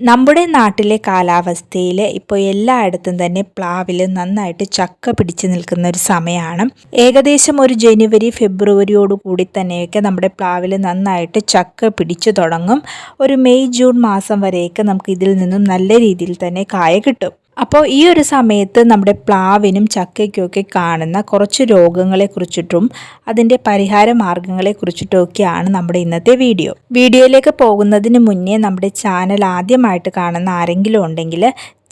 നമ്മുടെ നാട്ടിലെ കാലാവസ്ഥയിൽ ഇപ്പോൾ എല്ലായിടത്തും തന്നെ പ്ലാവിൽ നന്നായിട്ട് ചക്ക പിടിച്ചു നിൽക്കുന്ന ഒരു സമയമാണ് ഏകദേശം ഒരു ജനുവരി ഫെബ്രുവരിയോട് കൂടി തന്നെയൊക്കെ നമ്മുടെ പ്ലാവിൽ നന്നായിട്ട് ചക്ക പിടിച്ചു തുടങ്ങും. ഒരു മെയ് ജൂൺ മാസം വരെയൊക്കെ നമുക്ക് ഇതിൽ നിന്നും നല്ല രീതിയിൽ തന്നെ കായ കിട്ടും. അപ്പോൾ ഈ ഒരു സമയത്ത് നമ്മുടെ പ്ലാവിനും ചക്കയ്ക്കുമൊക്കെ കാണുന്ന കുറച്ച് രോഗങ്ങളെക്കുറിച്ചിട്ടും അതിന്റെ പരിഹാര മാർഗങ്ങളെക്കുറിച്ചിട്ടുമൊക്കെയാണ് നമ്മുടെ ഇന്നത്തെ വീഡിയോ. വീഡിയോയിലേക്ക് പോകുന്നതിന് മുന്നേ നമ്മുടെ ചാനൽ ആദ്യമായിട്ട് കാണുന്ന ആരെങ്കിലും ഉണ്ടെങ്കിൽ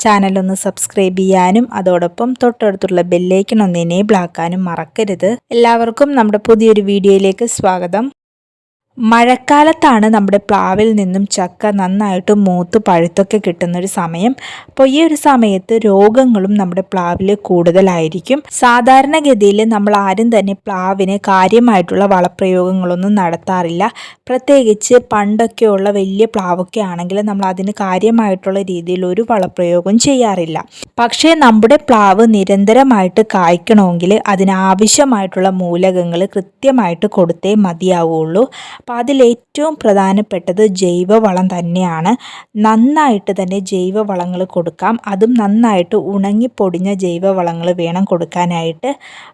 ചാനൽ ഒന്ന് സബ്സ്ക്രൈബ് ചെയ്യാനും അതോടൊപ്പം തൊട്ടടുത്തുള്ള ബെല്ലേക്കൺ ഒന്ന് എനേബിൾ ആക്കാനും മറക്കരുത്. എല്ലാവർക്കും നമ്മുടെ പുതിയൊരു വീഡിയോയിലേക്ക് സ്വാഗതം. മഴക്കാലത്താണ് നമ്മുടെ പ്ലാവിൽ നിന്നും ചക്ക നന്നായിട്ട് മൂത്ത് പഴുത്തൊക്കെ കിട്ടുന്നൊരു സമയം. അപ്പോൾ ഈ ഒരു സമയത്ത് രോഗങ്ങളും നമ്മുടെ പ്ലാവിൽ കൂടുതലായിരിക്കും. സാധാരണഗതിയിൽ നമ്മൾ ആരും തന്നെ പ്ലാവിന് കാര്യമായിട്ടുള്ള വളപ്രയോഗങ്ങളൊന്നും നടത്താറില്ല. പ്രത്യേകിച്ച് പണ്ടൊക്കെയുള്ള വലിയ പ്ലാവൊക്കെ ആണെങ്കിൽ നമ്മൾ അതിന് കാര്യമായിട്ടുള്ള രീതിയിൽ ഒരു വളപ്രയോഗവും ചെയ്യാറില്ല. പക്ഷേ നമ്മുടെ പ്ലാവ് നിരന്തരമായിട്ട് കായ്ക്കണമെങ്കിൽ അതിനാവശ്യമായിട്ടുള്ള മൂലകങ്ങൾ കൃത്യമായിട്ട് കൊടുത്തേ മതിയാവുള്ളൂ. അപ്പോൾ അതിലേറ്റവും പ്രധാനപ്പെട്ടത് ജൈവവളം തന്നെയാണ്. നന്നായിട്ട് തന്നെ ജൈവവളങ്ങൾ കൊടുക്കാം. അതും നന്നായിട്ട് ഉണങ്ങി ഉണങ്ങിപ്പൊടിഞ്ഞ ജൈവവളങ്ങൾ വേണം കൊടുക്കാനായിട്ട്.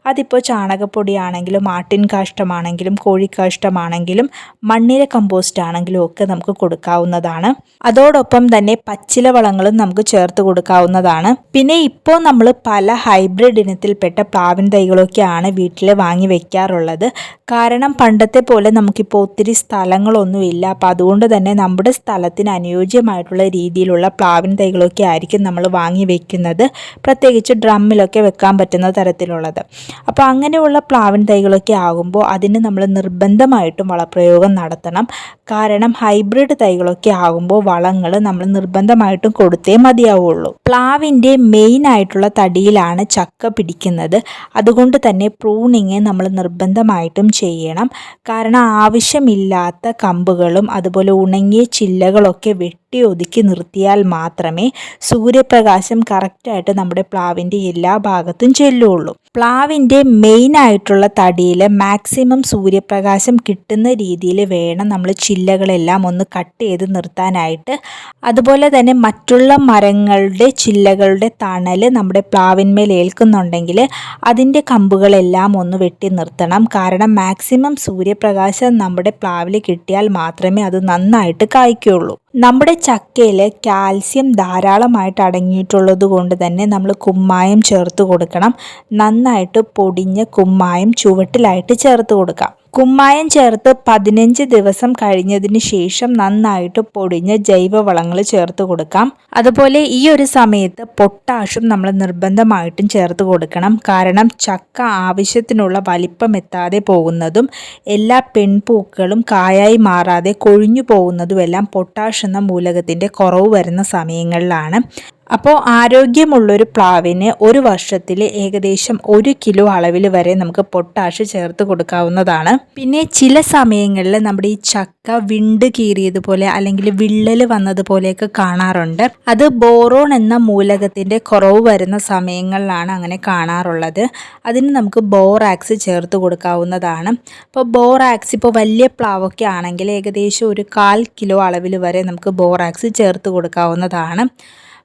അതിപ്പോൾ ചാണകപ്പൊടിയാണെങ്കിലും ആട്ടിൻ കാഷ്ടമാണെങ്കിലും കോഴിക്കാഷ്ടമാണെങ്കിലും മണ്ണിര കമ്പോസ്റ്റ് ആണെങ്കിലും ഒക്കെ നമുക്ക് കൊടുക്കാവുന്നതാണ്. അതോടൊപ്പം തന്നെ പച്ചില വളങ്ങളും നമുക്ക് ചേർത്ത് കൊടുക്കാവുന്നതാണ്. പിന്നെ ഇപ്പോൾ നമ്മൾ പല ഹൈബ്രിഡ് ഇനത്തിൽപ്പെട്ട പ്ലാവിൻ തൈകളൊക്കെയാണ് വീട്ടിൽ വാങ്ങി വെക്കാറുള്ളത്. കാരണം പണ്ടത്തെ പോലെ നമുക്കിപ്പോൾ ഒത്തിരി സ്ഥലങ്ങളൊന്നുമില്ല. അപ്പോൾ അതുകൊണ്ട് തന്നെ നമ്മുടെ സ്ഥലത്തിന് അനുയോജ്യമായിട്ടുള്ള രീതിയിലുള്ള പ്ലാവിൻ തൈകളൊക്കെ ആയിരിക്കും നമ്മൾ വാങ്ങി വെക്കുന്നത്. പ്രത്യേകിച്ച് ഡ്രമ്മിലൊക്കെ വെക്കാൻ പറ്റുന്ന തരത്തിലുള്ളത്. അപ്പോൾ അങ്ങനെയുള്ള പ്ലാവിൻ തൈകളൊക്കെ ആകുമ്പോൾ അതിന് നമ്മൾ നിർബന്ധമായിട്ടും വളപ്രയോഗം നടത്തണം. കാരണം ഹൈബ്രിഡ് തൈകളൊക്കെ ആകുമ്പോൾ വളങ്ങൾ നമ്മൾ നിർബന്ധമായിട്ടും കൊടുത്തേ മതിയാവുള്ളൂ. പ്ലാവിന്റെ മെയിൻ ആയിട്ടുള്ള തടിയിലാണ് ചക്ക പിടിക്കുന്നത്. അതുകൊണ്ട് തന്നെ പ്രൂണിങ് നമ്മൾ നിർബന്ധമായിട്ടും ചെയ്യണം. കാരണം ആവശ്യമില്ലാത്ത കമ്പുകളും അതുപോലെ ഉണങ്ങിയ ചില്ലകളൊക്കെ വെട്ടി ഒതുക്കി നിർത്തിയാൽ മാത്രമേ സൂര്യപ്രകാശം കറക്റ്റായിട്ട് നമ്മുടെ പ്ലാവിന്റെ എല്ലാ ഭാഗത്തും ചെല്ലുള്ളൂ. പ്ലാവിന്റെ മെയിൻ ആയിട്ടുള്ള തടിയിൽ മാക്സിമം സൂര്യപ്രകാശം കിട്ടുന്ന രീതിയിൽ വേണം നമ്മൾ ചില്ലകളെല്ലാം ഒന്ന് കട്ട് ചെയ്ത് നിർത്താനായിട്ട്. അതുപോലെ തന്നെ മറ്റുള്ള മരങ്ങളുടെ ചില്ലകളുടെ തണൽ നമ്മുടെ പ്ലാവിന്മേൽ ഏൽക്കുന്നുണ്ടെങ്കിൽ അതിന്റെ കമ്പുകളെല്ലാം ഒന്ന് വെട്ടി നിർത്തണം. കാരണം മാക്സിമം സൂര്യപ്രകാശം നമ്മുടെ പ്ലാവിൽ കിട്ടിയാൽ മാത്രമേ അത് നന്നായിട്ട് കായ്ക്കുള്ളൂ. നമ്മുടെ ചക്കയിൽ കാൽസ്യം ധാരാളമായിട്ട് അടങ്ങിയിട്ടുള്ളത് കൊണ്ട് തന്നെ നമ്മൾ കുമ്മായം ചേർത്ത് കൊടുക്കണം. നന്നായിട്ട് പൊടിഞ്ഞ കുമ്മായം ചുവട്ടിലായിട്ട് ചേർത്ത് കൊടുക്കാം. കുമ്മായം ചേർത്ത് പതിനഞ്ച് ദിവസം കഴിഞ്ഞതിന് ശേഷം നന്നായിട്ട് പൊടിഞ്ഞ ജൈവവളങ്ങൾ ചേർത്ത് കൊടുക്കാം. അതുപോലെ ഈ ഒരു സമയത്ത് പൊട്ടാഷും നമ്മൾ നിർബന്ധമായിട്ടും ചേർത്ത് കൊടുക്കണം. കാരണം ചക്ക ആവശ്യത്തിനുള്ള വലിപ്പം എത്താതെ പോകുന്നതും എല്ലാ പെൺപൂക്കളും കായായി മാറാതെ കൊഴിഞ്ഞു പോകുന്നതുമെല്ലാം പൊട്ടാഷ് എന്ന മൂലകത്തിന്റെ കുറവ് വരുന്ന സമയങ്ങളിലാണ്. അപ്പോൾ ആരോഗ്യമുള്ളൊരു പ്ലാവിന് ഒരു വർഷത്തിൽ ഏകദേശം ഒരു കിലോ അളവിൽ വരെ നമുക്ക് പൊട്ടാഷ് ചേർത്ത് കൊടുക്കാവുന്നതാണ്. പിന്നെ ചില സമയങ്ങളിൽ നമ്മുടെ ഈ ചക്ക വിണ്ട് കീറിയതുപോലെ അല്ലെങ്കിൽ വിള്ളൽ വന്നതുപോലെയൊക്കെ കാണാറുണ്ട്. അത് ബോറോൺ എന്ന മൂലകത്തിന്റെ കുറവ് വരുന്ന സമയങ്ങളിലാണ് അങ്ങനെ കാണാറുള്ളത്. അതിന് നമുക്ക് ബോറാക്സ് ചേർത്ത് കൊടുക്കാവുന്നതാണ്. അപ്പോൾ ബോറാക്സ് ഇപ്പോൾ വലിയ പ്ലാവൊക്കെ ആണെങ്കിൽ ഏകദേശം ഒരു കാൽ കിലോ അളവിൽ വരെ നമുക്ക് ബോറാക്സ് ചേർത്ത് കൊടുക്കാവുന്നതാണ്.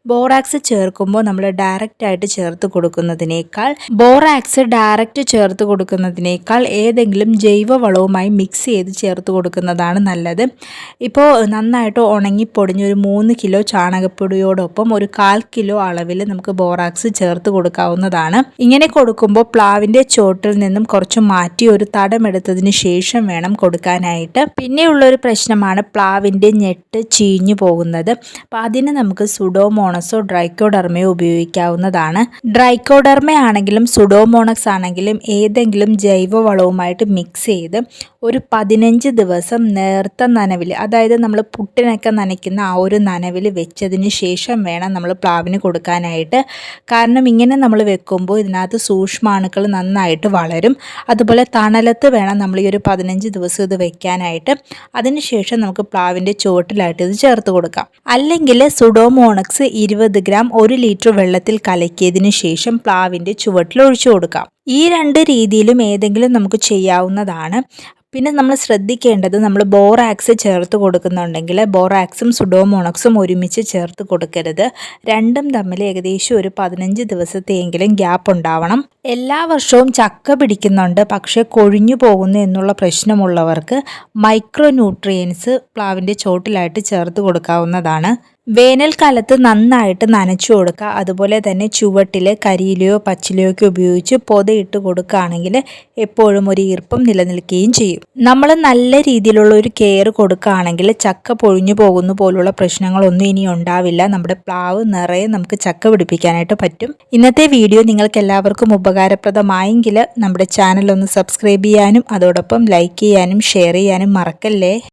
ബോറാക്സ് ചേർക്കുമ്പോൾ നമ്മൾ ഡയറക്റ്റ് ആയിട്ട് ചേർത്ത് കൊടുക്കുന്നതിനേക്കാൾ ബോറാക്സ് ഡയറക്റ്റ് ചേർത്ത് കൊടുക്കുന്നതിനേക്കാൾ ഏതെങ്കിലും ജൈവ വളവുമായി മിക്സ് ചെയ്ത് ചേർത്ത് കൊടുക്കുന്നതാണ് നല്ലത്. ഇപ്പോൾ നന്നായിട്ട് ഉണങ്ങി ഒരു മൂന്ന് കിലോ ചാണകപ്പൊടിയോടൊപ്പം ഒരു കാൽ കിലോ അളവിൽ നമുക്ക് ബോറാക്സ് ചേർത്ത് കൊടുക്കാവുന്നതാണ്. ഇങ്ങനെ കൊടുക്കുമ്പോൾ പ്ലാവിന്റെ ചോട്ടിൽ നിന്നും കുറച്ച് മാറ്റി ഒരു തടമെടുത്തതിന് ശേഷം വേണം കൊടുക്കാനായിട്ട്. പിന്നെയുള്ളൊരു പ്രശ്നമാണ് പ്ലാവിന്റെ ഞെട്ട് ചീഞ്ഞു പോകുന്നത്. അപ്പോൾ അതിന് നമുക്ക് സുഡോമോൺ സുഡോമോണസോ ഡ്രൈക്കോഡർമയോ ഉപയോഗിക്കാവുന്നതാണ്. ഡ്രൈക്കോഡർമ ആണെങ്കിലും സുഡോമോണക്സ് ആണെങ്കിലും ഏതെങ്കിലും ജൈവവളവുമായിട്ട് മിക്സ് ചെയ്ത് ഒരു പതിനഞ്ച് ദിവസം നേർത്ത നനവിൽ അതായത് നമ്മൾ പുട്ടിനൊക്കെ നനയ്ക്കുന്ന ആ ഒരു നനവിൽ വെച്ചതിന് ശേഷം വേണം നമ്മൾ പ്ലാവിന് കൊടുക്കാനായിട്ട്. കാരണം ഇങ്ങനെ നമ്മൾ വെക്കുമ്പോൾ ഇതിനകത്ത് സൂക്ഷ്മാണുക്കൾ നന്നായിട്ട് വളരും. അതുപോലെ തണലത്ത് വേണം നമ്മൾ ഈ ഒരു പതിനഞ്ച് ദിവസം ഇത് വെക്കാനായിട്ട്. അതിനുശേഷം നമുക്ക് പ്ലാവിന്റെ ചുവട്ടിലായിട്ട് ഇത് ചേർത്ത് കൊടുക്കാം. അല്ലെങ്കിൽ സുഡോമോണക്സ് ഇരുപത് ഗ്രാം ഒരു ലിറ്റർ വെള്ളത്തിൽ കലക്കിയതിന് ശേഷം പ്ലാവിന്റെ ചുവട്ടിൽ ഒഴിച്ചു കൊടുക്കാം. ഈ രണ്ട് രീതിയിലും ഏതെങ്കിലും നമുക്ക് ചെയ്യാവുന്നതാണ്. പിന്നെ നമ്മൾ ശ്രദ്ധിക്കേണ്ടത് നമ്മൾ ബോറാക്സ് ചേർത്ത് കൊടുക്കുന്നുണ്ടെങ്കിൽ ബോറാക്സും സുഡോമോണക്സും ഒരുമിച്ച് ചേർത്ത് കൊടുക്കരുത്. രണ്ടും തമ്മിൽ ഏകദേശം ഒരു പതിനഞ്ച് ദിവസത്തെയെങ്കിലും ഗ്യാപ്പ് ഉണ്ടാവണം. എല്ലാ വർഷവും ചക്ക പിടിക്കുന്നുണ്ട്. പക്ഷേ കൊഴിഞ്ഞു പോകുന്നു എന്നുള്ള പ്രശ്നമുള്ളവർക്ക് മൈക്രോ ന്യൂട്രിയൻസ് പ്ലാവിന്റെ ചോട്ടിലായിട്ട് ചേർത്ത് കൊടുക്കാവുന്നതാണ്. വേനൽക്കാലത്ത് നന്നായിട്ട് നനച്ചു കൊടുക്കുക. അതുപോലെ തന്നെ ചുവട്ടിൽ കരിയിലയോ പച്ചിലയോ ഒക്കെ ഉപയോഗിച്ച് പൊതയിട്ട് കൊടുക്കുകയാണെങ്കിൽ എപ്പോഴും ഒരു ഈർപ്പം നിലനിൽക്കുകയും ചെയ്യും. നമ്മൾ നല്ല രീതിയിലുള്ള ഒരു കെയർ കൊടുക്കുകയാണെങ്കിൽ ചക്ക പൊഴിഞ്ഞു പോകുന്ന പോലുള്ള പ്രശ്നങ്ങളൊന്നും ഇനി ഉണ്ടാവില്ല. നമ്മുടെ പ്ലാവ് നിറയെ നമുക്ക് ചക്ക പിടിപ്പിക്കാനായിട്ട് പറ്റും. ഇന്നത്തെ വീഡിയോ നിങ്ങൾക്ക് എല്ലാവർക്കും ഉപകാരപ്രദമായെങ്കിൽ നമ്മുടെ ചാനൽ ഒന്ന് സബ്സ്ക്രൈബ് ചെയ്യാനും അതോടൊപ്പം ലൈക്ക് ചെയ്യാനും ഷെയർ ചെയ്യാനും മറക്കല്ലേ?